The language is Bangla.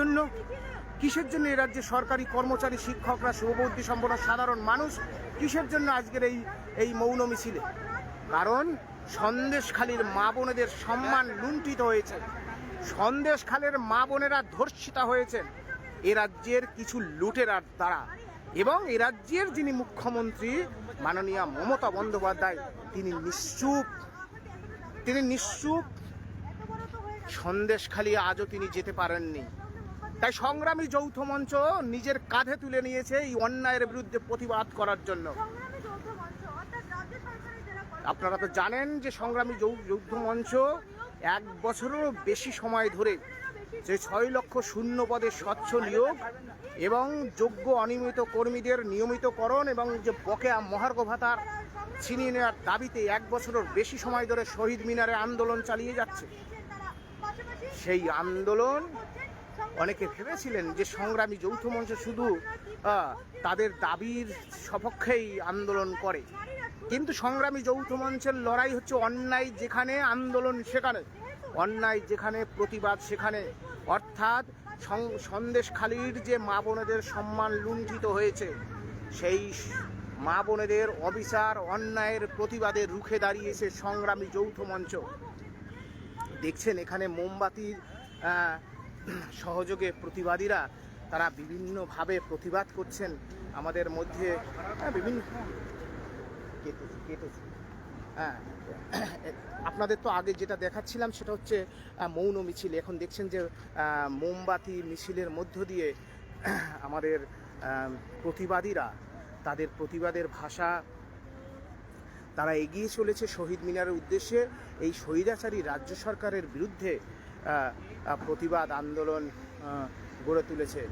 জন্য? কিসের জন্য এ রাজ্যে সরকারি কর্মচারী, শিক্ষকরা শুভবুদ্ধি সম্পন্ন সাধারণ মানুষ কিসের জন্য আজকের এই এই মৌন মিছিলে? কারণ সন্দেশখালীর মা বোনেদের সম্মান লুণ্ঠিত হয়েছে। সন্দেশখালের মা বোনেরা ধর্ষিতা হয়েছেন। এ রাজ্যের কিছু লুটেরার দ্বারা। এবং এ রাজ্যের যিনি মুখ্যমন্ত্রী, মাননীয় মমতা বন্দ্যোপাধ্যায়, তিনি নিশ্চুপ। তিনি নিশ্চুপ। সন্দেশখালী আজও তিনি যেতে পারেননি। তাই সংগ্রামী যৌথ মঞ্চ নিজের কাঁধে তুলে নিয়েছে এই অন্যায়ের বিরুদ্ধে প্রতিবাদ করার জন্য। আপনারা তো জানেন যে সংগ্রামী যৌথ মঞ্চ এক বছরেরও বেশি সময় ধরে যে ছয় লক্ষ শূন্য পদে স্বচ্ছ নিয়োগ এবং যোগ্য অনিয়মিত কর্মীদের নিয়মিতকরণ এবং যে বকেয়া মহার্ঘ ভাতার ছিনিয়ে নেওয়ার দাবিতে এক বছরের বেশি সময় ধরে শহীদ মিনারে আন্দোলন চালিয়ে যাচ্ছে। সেই আন্দোলন অনেকে ভেবেছিলেন যে সংগ্রামী যৌথ মঞ্চ শুধু তাদের দাবির সপক্ষেই আন্দোলন করে। কিন্তু সংগ্রামী যৌথ মঞ্চের লড়াই হচ্ছে অন্যায় যেখানে আন্দোলন সেখানে, অন্যায় যেখানে প্রতিবাদ সেখানে। অর্থাৎ সন্দেশখালির যে মা বোনেদের সম্মান লুণ্ঠিত হয়েছে, সেই মা বোনেদের অবিচার, অন্যায়ের প্রতিবাদে রুখে দাঁড়িয়েছে সংগ্রামী যৌথ মঞ্চ। দেখছেন এখানে মোমবাতির সহযোগে প্রতিবাদীরা তারা বিভিন্নভাবে প্রতিবাদ করছেন আমাদের মধ্যে। হ্যাঁ, বিভিন্ন কেটেছে। হ্যাঁ আপনাদের তো আগে যেটা দেখাচ্ছিলাম সেটা হচ্ছে মৌন মিছিল। এখন দেখছেন যে মোমবাতি মিছিলের মধ্য দিয়ে আমাদের প্রতিবাদীরা তাদের প্রতিবাদের ভাষা তারা এগিয়ে চলেছে শহীদ মিনারের উদ্দেশ্যে। এই স্বৈরাচারী রাজ্য সরকারের বিরুদ্ধে প্রতিবাদ আন্দোলন গড়ে তুলেছে।